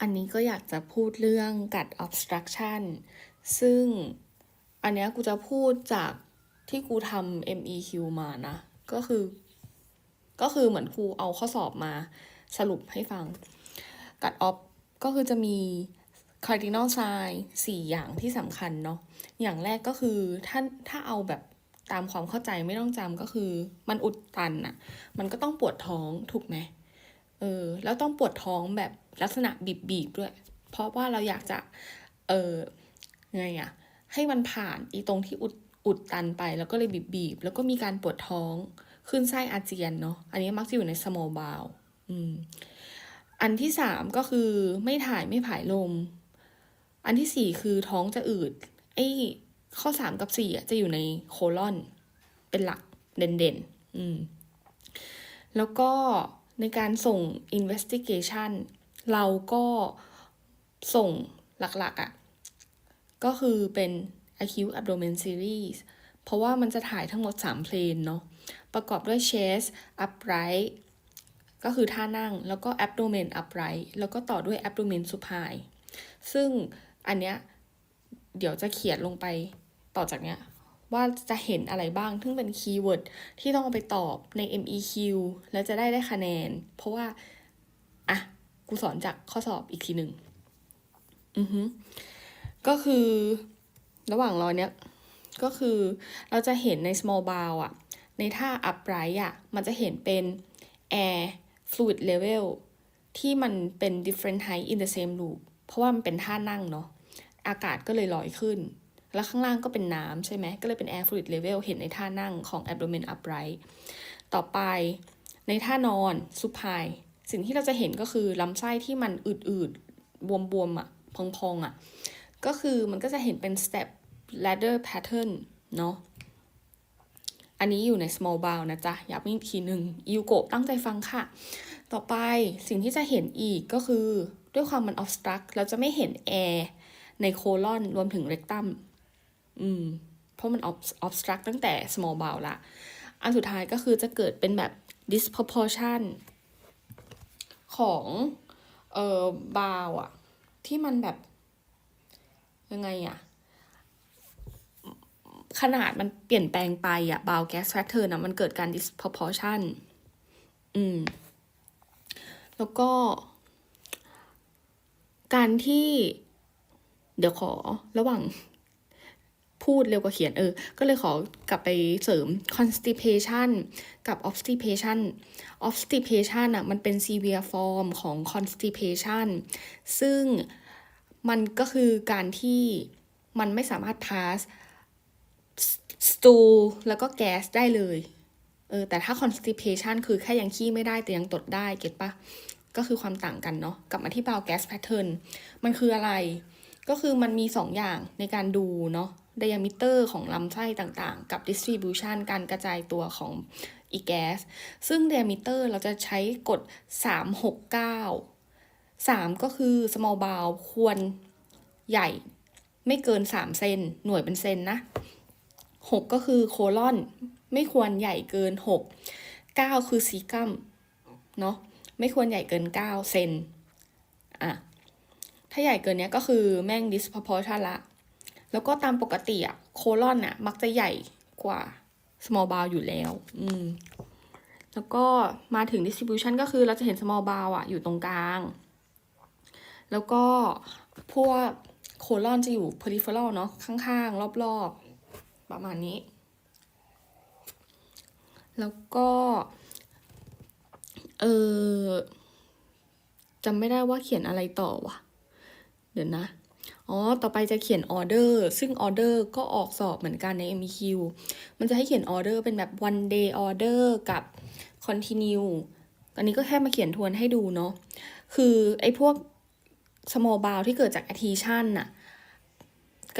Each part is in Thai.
อันนี้ก็อยากจะพูดเรื่องกัด obstruction ซึ่งอันเนี้ยกูจะพูดจากที่กูทำ MEQ มานะ ก็คือ ก็คือเหมือนครูเอาข้อสอบมาสรุปให้ฟัง กัดออฟก็คือจะมี cardinal sign สี่อย่างที่สำคัญเนาะ อย่างแรกก็คือถ้าถ้าเอาแบบตามความเข้าใจไม่ต้องจำก็คือ มันอุดตันอะมันก็ต้องปวดท้องถูกไหมเออ แล้วต้องปวดท้องแบบ ลักษณะบีบๆด้วย เพราะว่าเราอยากจะ เออไงอะให้มันผ่านอีตรงที่อุดอุดตันไปแล้วก็เลยบีบๆแล้วก็มีการปวดท้องขึ้นไส้อาเจียนเนาะอันนี้มักจะอยู่ใน small bowel อืมอันที่สามก็คือไม่ถ่ายไม่ผายลม อันที่สี่คือท้องจะอืดไอ้ข้อสามกับสี่อะจะอยู่ในโคลอน เป็นหลักเด่นๆอืมแล้วก็ในการส่ง investigation เราก็ส่งหลักๆอะ่ะ ก็คือเป็น acute abdomen series เพราะว่ามันจะถ่ายทั้งหมด 3 เพลนเนาะ ประกอบด้วย chest upright ก็คือท่านั่ง แล้วก็ abdomen upright แล้วก็ต่อด้วย abdomen supine ซึ่งอันเนี้ยเดี๋ยวจะเขียนลงไปต่อจากเนี้ยว่าจะเห็นอะไรบ้าง ซึ่งเป็นคีย์เวิร์ดที่ต้องเอาไปตอบใน MEQ แล้วจะได้ได้คะแนน เพราะว่า กูสอนจากข้อสอบอีกทีหนึ่งอือฮึก็คือระหว่างรอเนี้ยก็คือเราจะเห็นใน small bowel อะในท่า upright อะมันจะเห็นเป็น air fluid level ที่มันเป็น different height in the same loop เพราะว่ามันเป็นท่านั่งเนาะ อากาศก็เลยลอยขึ้น แล้วข้างล่างก็เป็นน้ำใช่ไหม ก็เลยเป็น air fluid level เห็นในท่านั่งของ abdomen upright ต่อไปในท่านอน supine สิ่งที่เราจะเห็นก็คือลำไส้ที่มันอืดๆ บวมๆอะพองๆอะก็คือมันก็จะเห็นเป็น step ladder pattern เนาะอันนี้อยู่ใน small bowel นะจ๊ะยากมีอีกทีหนึ่งยูโกะตั้งใจฟังค่ะ ต่อไปสิ่งที่จะเห็นอีกก็คือด้วยความมัน obstruct เราจะไม่เห็น air ในโคลอนรวมถึง rectum อืม เพราะมัน obstruct ตั้งแต่ small bowel ละ อันสุดท้ายก็คือจะเกิดเป็นแบบ disproportion ของเอ่อบาวอะที่มันแบบ ยังไงอะขนาดมันเปลี่ยนแปลงไปอะบาวแก๊สแฟกเตอร์นะมันเกิดการ disproportion อืม แล้วก็ การที่ เดี๋ยวขอระหว่าง พูดเร็วกว่าเขียนเออ ก็เลยขอกลับไปเสริม constipation กับ obstipation obstipation อะมันเป็น severe form ของ constipation ซึ่งมันก็คือการที่มันไม่สามารถ pass stool แล้วก็แก๊สได้เลย เออ แต่ถ้า constipation คือแค่ยังขี้ไม่ได้แต่ยังตดได้เก็ตปะก็คือความต่างกันเนาะกลับมาที่ bowel gas pattern มันคืออะไร ก็คือมันมีสองอย่างในการดูเนาะ diameter ของลำไส้ต่างๆ กับ distribution การกระจายตัวของอีแก๊ส ซึ่ง diameter เราจะใช้กฎ 369 3 ก็คือ small bowel ควรใหญ่ไม่เกิน 3 เซนหน่วยเป็นเซนนะ 6 ก็คือโคลอน ไม่ควรใหญ่เกิน 6 9 คือซีกัมเนาะไม่ควรใหญ่เกิน 9 เซนอะ ถ้าใหญ่เกินเนี้ยก็คือแม่ง disproportion ละ แล้วก็ตามปกติอะโคลอนอะมักจะใหญ่กว่า small bowel อยู่แล้ว อืม แล้วก็มาถึง distribution ก็คือเราจะเห็น small bowel อะอยู่ตรงกลาง แล้วก็พวกโคลอนจะอยู่ peripheral เนาะข้างๆ รอบๆ ประมาณนี้ แล้วก็ เออจำไม่ได้ว่าเขียนอะไรต่อวะ เดี๋ยวนะ อ๋อ ต่อไปจะเขียนออเดอร์ ซึ่งออเดอร์ก็ออกสอบเหมือนกันใน MEQ มันจะให้เขียนออเดอร์เป็นแบบ one day order กับ continue อันนี้ก็แค่มาเขียนทวนให้ดูเนาะ คือไอ้พวก small bowel ที่เกิดจาก adhesion น่ะ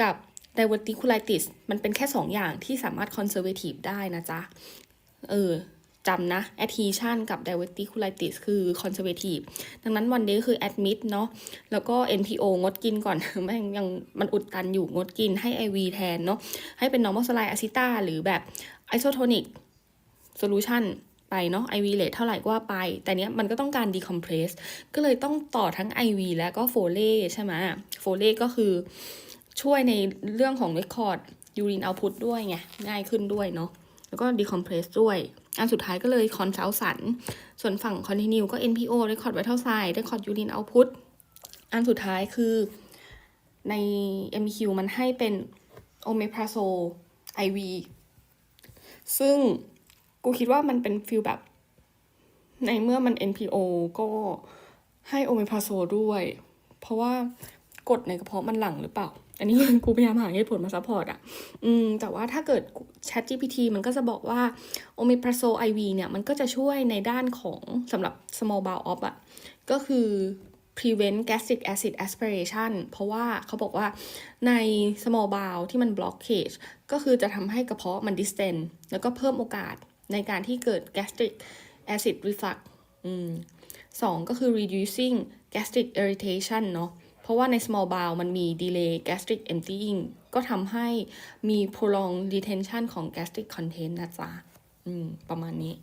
กับ diverticulitis มันเป็นแค่สองอย่างที่สามารถ conservative ได้นะจ๊ะ เออ จำนะ adhesion กับ diverticulitis คือ conservative ดังนั้นวัน day คือ admit เนาะแล้วก็ NPO งดกินก่อนแม่งยังมันอุดตันอยู่งดกินให้ IV แทนเนาะให้เป็น normal saline aceta หรือแบบ isotonic solution ไปเนาะ IV rate เท่าไหร่ก็ว่าไป แต่เนี้ยมันก็ต้องการ decompress ก็เลยต้องต่อทั้ง IV และก็โฟเล่ใช่ไหมโฟเล่ก็คือช่วยในเรื่องของ record urine output ด้วยไงง่ายขึ้นด้วยเนาะแล้วก็ decompress ด้วย อันสุดท้ายก็เลย consult สันส่วนฝั่ง continue ก็ NPO record vital sign record urine output อันสุดท้ายคือใน MQ มันให้เป็น omeprazole IV ซึ่งกูคิดว่ามันเป็นฟิลแบบ ในเมื่อมัน NPO ก็ให้โอเมพาโซด้วย เพราะว่ากดในกระเพาะมันหลังหรือเปล่า อันนี้กูพยายามหาเหตุผลมาซัพพอร์ตอะ อืม แต่ว่าถ้าเกิด Chat GPT มันก็จะบอกว่าโอเมพาโซ IV เนี่ย มันก็จะช่วยในด้านของสำหรับ small bowel op อะ ก็คือ prevent gastric acid aspiration เพราะว่าเขาบอกว่าใน small bowel ที่มัน blockage ก็คือจะทำให้กระเพาะมัน distend แล้วก็เพิ่มโอกาสในการที่เกิด gastric acid reflux อืมสองก็คือ reducing gastric irritation เนาะ เพราะว่าใน small bowel มันมี delay gastric emptying ก็ทำให้มี prolonged retention ของ gastric content นะจ๊ะ อืม ประมาณนี้